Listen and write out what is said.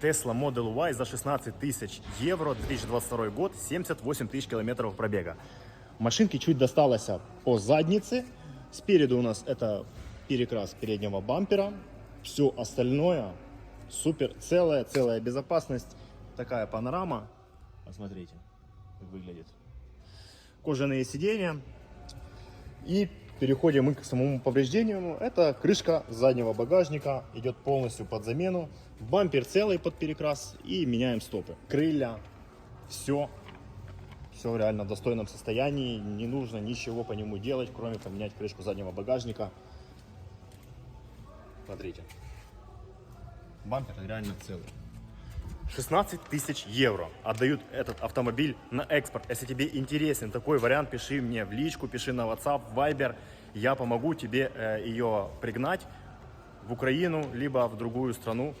Tesla Model Y за 16 тысяч евро, 2022 год, 78 тысяч километров пробега. Машинке чуть досталось по заднице. Спереду у нас это перекрас переднего бампера. Все остальное супер целая, целая безопасность. Такая панорама. Посмотрите, как выглядит. Кожаные сиденья. И переходим мы к самому повреждению. Это крышка заднего багажника. Идет полностью под замену. Бампер целый под перекрас. И меняем стопы. Крылья. Все. Все в реально достойном состоянии. Не нужно ничего по нему делать, кроме поменять крышку заднего багажника. Смотрите. Бампер реально целый. 16 тысяч евро отдают этот автомобиль на экспорт. Если тебе интересен такой вариант, пиши мне в личку, пиши на WhatsApp, Viber. Я помогу тебе э, ее пригнать в Украину, либо в другую страну.